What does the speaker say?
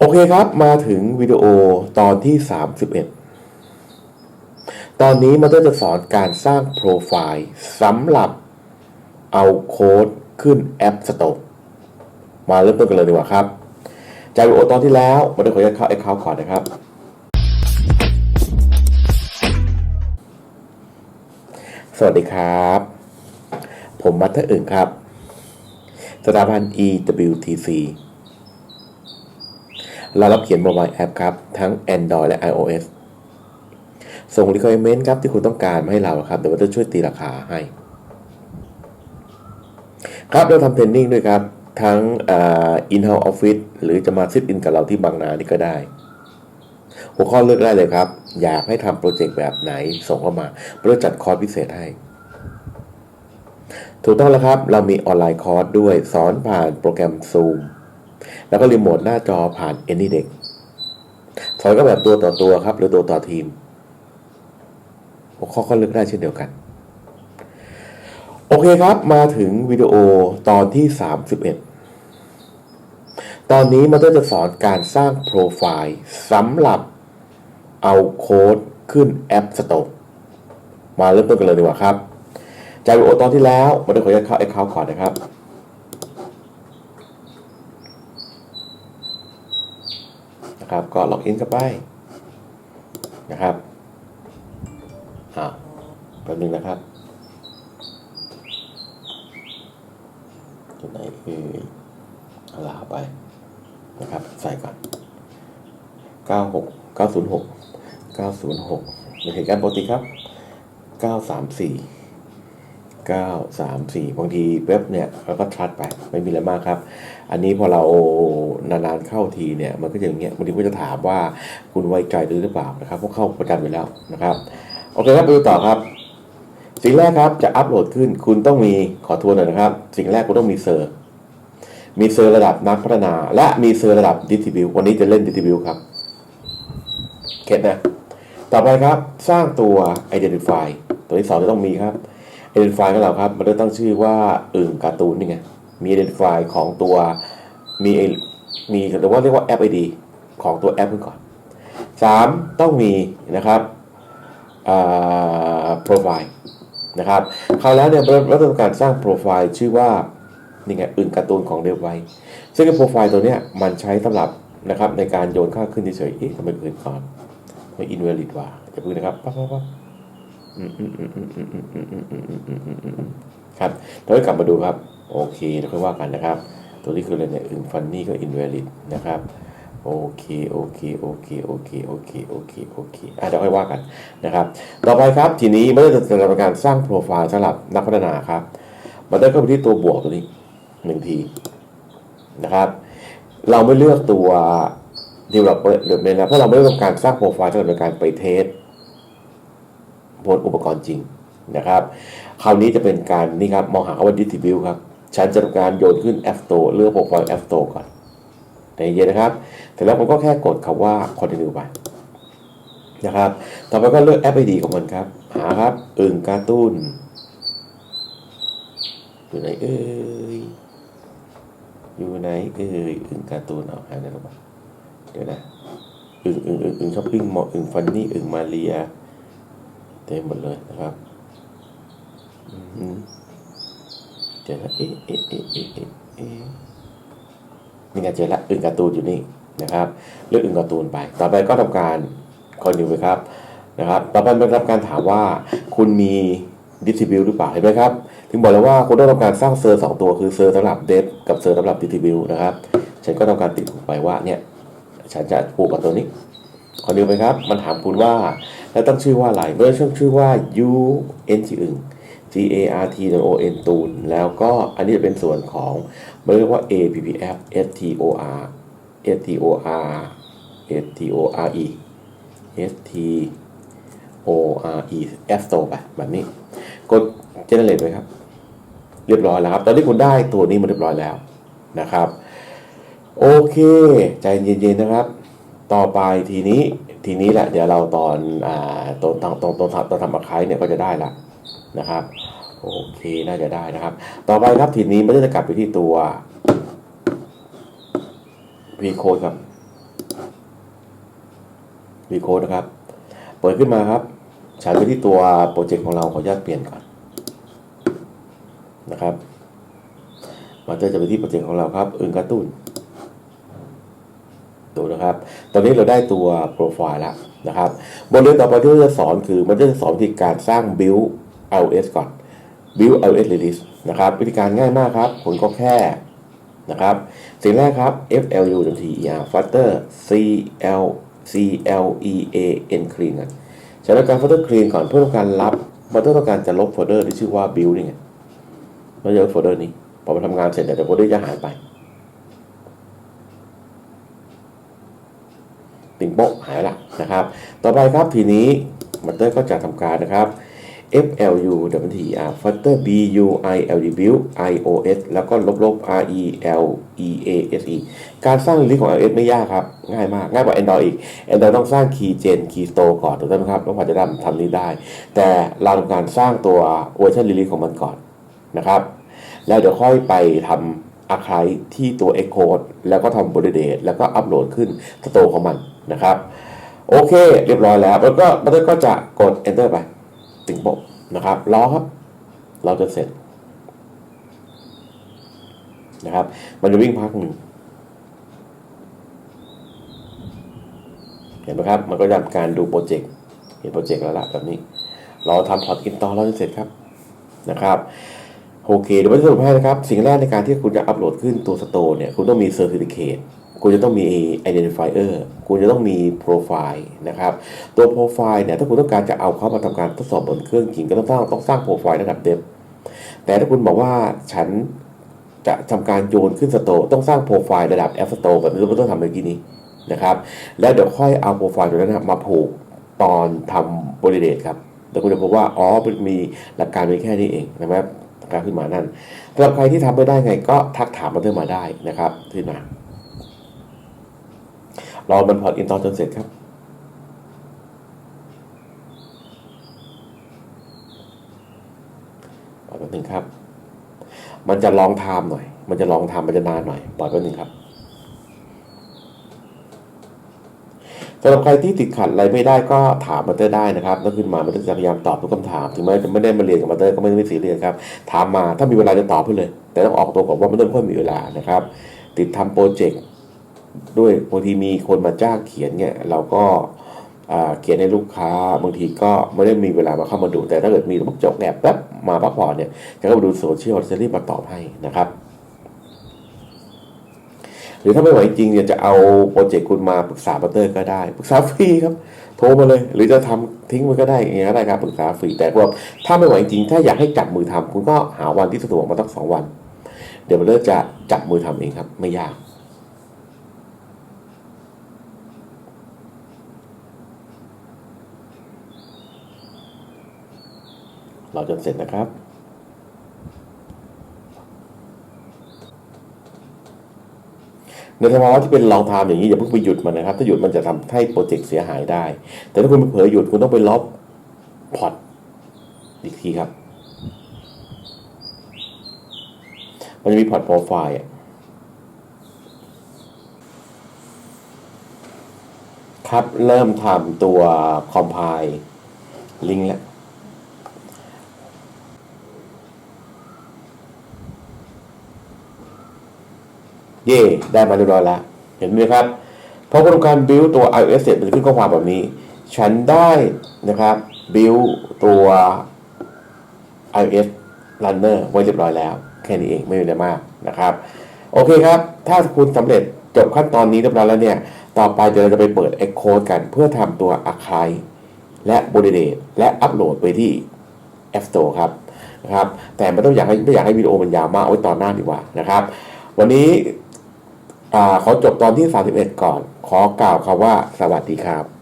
โอเคครับมาถึงวิดีโอตอนที่ 31 ตอนนี้มันก็จะสอนการสร้างโปรไฟล์สำหรับเอาโค้ดขึ้นแอป Store มาเริ่มต้นกันเลยดีกว่าครับ จากวิดีโอตอนที่แล้วมาดูขออนุญาตเข้าไอคาก่อนนะครับ สวัสดีครับ ผมมัทเทอร์อึ่งครับ สถาบัน EWTC เรารับเขียนโมบายแอปครับ ทั้ง Android และ iOS ส่ง requirement ครับที่คุณต้องการมาให้เราครับเดี๋ยวเราจะช่วยตีราคาให้ ครับเราทำเทรนนิ่งด้วยครับ ทั้งอ่อ in-house office หรือจะมาซิ t อินกับเราที่บางนานี่ก็ได้ หัวข้อเลือกได้เลยครับ อยากให้ทำโปรเจกต์แบบไหนส่งเข้ามาเราจัดคอร์สพิเศษให้ถูกต้องแล้วครับ เรามีออนไลน์คอร์สด้วยสอนผ่านโปรแกรม Zoom แล้วก็รีโมทหน้าจอผ่าน AnyDeck สอนก็แบบตัวต่อตัวครับ หรือตัวต่อทีมหัวข้อก็เลือกได้เช่นเดียวกัน โอเคครับมาถึงวิดีโอตอนที่ 31 ตอนนี้มันก็จะสอนการสร้างโปรไฟล์สำหรับเอาโค้ดขึ้นแอป Store มาเริ่มต้นกันเลยดีกว่าครับ จากวิดีโอตอนที่แล้วมาดูขออนุญาตเข้าไอคาวก่อนนะครับ นะครับ ก็ล็อกอินเข้าไปนะครับอ่าแป๊บนึงนะครับจุดไหนคือเอาลาไปนะครับ ใส่ก่อน 96 906 906เป็นเหตุการณ์ปกติครับ 934 934บางทีเว็บเนี่ยเราก็ทัดไป ไม่มีอะไรมากครับ อันนี้พอเรานานๆเข้าทีเนี่ยมันก็จะอย่างเงี้ยบางทีก็จะถามว่าคุณไว้ใจหรือเปล่านะครับเพราะเข้าประจำอยู่แล้วนะครับโอเคครับไปดูต่อครับ สิ่งแรกครับจะอัปโหลดขึ้น คุณต้องมีขอทวนหน่อยนะครับ สิ่งแรกคุณต้องมีเซอร์มีเซอร์ระดับนักพัฒนา และมีเซอร์ระดับดิสติบิววันนี้จะเล่นดิสติบิวครับเก็ตนะต่อไปครับสร้างตัว Identify ตัวที่สองจะต้องมีครับ Identify ของเราครับ มันต้องตั้งชื่อว่าอึ่งการ์ตูนนี่ไง มี Identify ของตัวมีมีหรือว่าเรียกว่าแอป ID ของตัวแอปขึ้นก่อนสามต้องมีนะครับโปรไฟล์นะครับคราวแล้วเนี่ยเราต้องการสร้างโปรไฟล์ชื่อว่านี่ไงอึ่งการ์ตูนของเดฟไวซึ่งโปรไฟล์ตัวเนี้ยมันใช้สำหรับนะครับในการโยนค่าขึ้นเฉยๆเอ๊ะทำไมอื่นก่อนไม่อินเวลิดว่ะจะพูดนะครับปั๊บปั๊บปั๊บ ครับเราไปกลับมาดูครับ โอเคเราค่อยว่ากันนะครับ ตัวนี้คืออะไรเนี่ยอึ่งฟันนี่ก็อินเวลิดนะครับโอเค โอเค โอเค โอเค โอเค โอเค โอเคอะเดี๋ยวค่อยว่ากันนะครับ ต่อไปครับ ทีนี้ม่ได้จะทำการสร้างโปรไฟล์สำหรับนักพัฒนาครับ มันได้เข้าไปที่ตัวบวกตัวนี้หนึ่งทีนะครับ เราไม่เลือกตัว developer หรือในนะเพราะเราไม่ต้องการสร้างโปรไฟล์สำหรับการไปเทสบนอุปกรณ์จริง นะครับ คราวนี้จะเป็นการนี่ครับมองหาคำว่า distribute ครับ ฉันจะทำการโยนขึ้น App Store เลือกโปรไฟล์ App Store ก่อนในเย็นนะครับเสร็จแล้วผมก็แค่กดคำว่า continue ไปนะครับ ต่อไปก็เลือก App ID ของมันครับ หาครับอึ่งการ์ตูนอยู่ไหนเอ่ยอยู่ไหนเอ่ยอึ่งการ์ตูนเอาหาได้หรือเปล่าเดี๋ยวนะอึ่งอึ่งอึ่งอึ่งช้อปปิ้งมอลอึ่งฟันนี่อึ่งมาเรียเต็มหมดเลยนะครับ เจอแล้วเอ๊ะเอ๊ะเอ๊ะเอ๊ะเอ๊ะนี่ไงเจอแล้วอึ่งการ์ตูนอยู่นี่นะครับ เลือกอึ่งการ์ตูนไป ต่อไปก็ทำการคอนดิวไปครับนะครับ ต่อไปเป็นรับการถามว่าคุณมีดิสติบิวหรือเปล่าเห็นไหมครับ ถึงบอกแล้วว่าคุณต้องทำการสร้างเซอร์สองตัวคือเซอร์สำหรับเดฟกับเซอร์สำหรับดิสติบิวนะครับ ฉันก็ทำการติดถูกไปว่าเนี่ยฉันจะผูกกับตัวนี้คอนดิวไปครับ มันถามคุณว่า แล้วตั้งชื่อว่าอะไรเมื่อชื่อชื่อว่า U N G อึ่ง G A R T O N ตูนแล้วก็อันนี้จะเป็นส่วนของมันเรียกว่า A P P F S T O R S T O R S T O R E S T O R E F Store ไปแบบนี้ กด generate ไปครับ เรียบร้อยแล้วครับ ตอนนี้คุณได้ตัวนี้มาเรียบร้อยแล้วนะครับ โอเค ใจเย็นๆนะครับ ต่อไปทีนี้ทีนี้แหละ เดี๋ยวเราตอนอ่าตอนตอนตอนตอนตอนทำอาคายเนี่ยก็จะได้ละ นะครับโอเคน่าจะได้นะครับ ต่อไปครับทีนี้มันจะกลับไปที่ตัว v code ครับวีโคดนะครับ เปิดขึ้นมาครับฉายไปที่ตัวโปรเจกต์ของเราขออนุญาตเปลี่ยนก่อนนะครับมาเจอจะไปที่โปรเจกต์ของเราครับ อึงการ์ตูนดูนะครับ ตอนนี้เราได้ตัวโปรไฟล์แล้วนะครับ บทเรียนต่อไปที่เราจะสอนคือมันจะสอนวิธีการสร้าง build iOS ก่อน build iOS release นะครับ วิธีการง่ายมากครับ ผลก็แค่นะครับ สิ่งแรกครับ flu ter flutter cl clean clean นะใช้ในการ flutter clean ก่อนเพื่อต้องการรับมันต้องการจะลบโฟลเดอร์ที่ชื่อว่า build นี่ไงเราจะลบโฟลเดอร์นี้พอมาทำงานเสร็จเดี๋ยวโฟลเดอร์จะหายไปติ่งโป๊ะหายละนะครับ ต่อไปครับทีนี้มันเตอร์ก็จะทำการนะครับ flu w t r flutter b u i l d i o s แล้วก็ลบลบ r e l e a s e การสร้างลิงก์ของ iOS ไม่ยากครับ ง่ายมาก ง่ายกว่า Android อีก Android ต้องสร้าง key gen key store ก่อนถูกต้องไหมครับ แล้วพอจะทำทำนี้ได้ แต่เราทำการสร้างตัวเวอร์ชันลิลิของมันก่อนนะครับ แล้วเดี๋ยวค่อยไปทำอาคายที่ตัว Xcode แล้วก็ทำบริเดตแล้วก็อัปโหลดขึ้นสโตของมันนะครับ โอเค เรียบร้อยแล้ว แล้วก็มันก็จะกด enter ไป ติ่งโปะนะครับรอครับ เราจะเสร็จนะครับ มันจะวิ่งพักหนึ่งเห็นไหมครับ มันก็จะทำการดูโปรเจกต์เห็นโปรเจกต์แล้วละแบบนี้ เราทำพอร์ตอินตอเราจะเสร็จครับนะครับโอเคเดี๋ยวผมจะสรุปให้นะครับ สิ่งแรกในการที่คุณจะอัปโหลดขึ้นตัวสโตร์เนี่ย คุณต้องมี Certificate คุ คุณจะต้องมี Identifier คุณจะต้องมี Profile นะครับ ตัว Profile เนี่ย ถ้าคุณต้องการจะเอาเข้ามาทำการทดสอบบนเครื่องจริง ก็ต้องสร้างต้องสร้าง Profile ระดับเดฟแต่ถ้าคุณบอกว่าฉันจะทำการโยนขึ้นสโตต้องสร้าง Profile ระดับ App Store แบบนี้เราต้องทำเมื่อกี้นี้นะครับ แล้วเดี๋ยวค่อยเอา Profile ตัวนั้นมาผูกตอนทำบริเดตครับแล้วคุณจะพบว่า อ๋อมันมีหลักการเป็นแค่นี้เองนะครับการขึ้นมานั่นสำหรับใครที่ทำไม่ได้ไงก็ทักถามมาเพิ่มมาได้นะครับขึ้นมา รอมันพอร์ตอินตอลจนเสร็จครับปล่อยแป๊บหนึงครับ มันจะลองไทม์หน่อย มันจะลองไทม์มันจะนานหน่อย ปล่อยแป๊บหนึงครับสำหรับใครที่ติดขัดอะไรไม่ได้ก็ถามมาเตอร์ได้นะครับแล้วขึ้นมามันจะพยายามตอบทุกคำถาม ถึงแม้จะไม่ได้มาเรียนกับมาเตอร์ก็ไม่ได้ซีเรียสครับ ถามมาถ้ามีเวลาจะตอบให้เลย แต่ต้องออกตัวก่อนว่ามันต้องค่อยมีเวลานะครับ ติดทำโปรเจกต์ ด้วยบางทีมีคนมาจ้างเขียนเนี่ยเราก็เขียนให้ลูกค้าบางทีก็ไม่ได้มีเวลามาเข้ามาดู แต่ถ้าเกิดมีปุ๊บจบแอบแป๊บมาพักผ่อนเนี่ยจะเข้ามาดูโซเชียลจะรีบมาตอบให้นะครับ หรือถ้าไม่ไหวจริงเนี่ยจะเอาโปรเจกต์คุณมาปรึกษาบัตเตอร์ก็ได้ปรึกษาฟรีครับโทรมาเลย หรือจะทำทิ้งไว้ก็ได้อย่างเงี้ยก็ได้ครับปรึกษาฟรีแต่ว่าถ้าไม่ไหวจริงถ้าอยากให้จับมือทำคุณก็หาวันที่สะดวกมาตั้งสองวัน เดี๋ยวบัตเตอร์จะจับมือทำเองครับ ไม่ยาก เราจนเสร็จนะครับ ในสภาวะที่เป็นลองไทม์อย่างนี้อย่าเพิ่งไปหยุดมันนะครับ ถ้าหยุดมันจะทำให้โปรเจกต์เสียหายได้ แต่ถ้าคุณไปเผลอหยุดคุณต้องไปลบพอร์ตอีกทีครับ มันจะมีพอร์ตโปรไฟล์อะครับ เริ่มทำตัวคอมไพล์ลิงก์แล้ว เย่ได้มาเรียบร้อยแล้ว เห็นไหมครับพอโปรแการ build ตัว iOS เสร็จมันจะขึ้นข้อความแบบนี้ ฉันได้นะครับ build ตัว iOS runner ไว้เรียบร้อยแล้ว แค่นี้เองไม่มีอะไรมากนะครับ โอเคครับ ถ้าคุณสำเร็จจบขั้นตอนนี้เรียบร้อยแล้วเนี่ย ต่อไปเดี๋ยวเราจะไปเปิด Xcode กันเพื่อทำตัว Archive และ Validate และอัปโหลดไปที่ App Store ครับนะครับ แต่ไม่ต้องอยากให้ไม่อยากให้วิดีโอมันยาวมากเอาไว้ตอนหน้าดีกว่านะครับ วันนี้ อ่าขอจบตอนที่ 31 ก่อน ขอกล่าวคำว่าสวัสดีครับ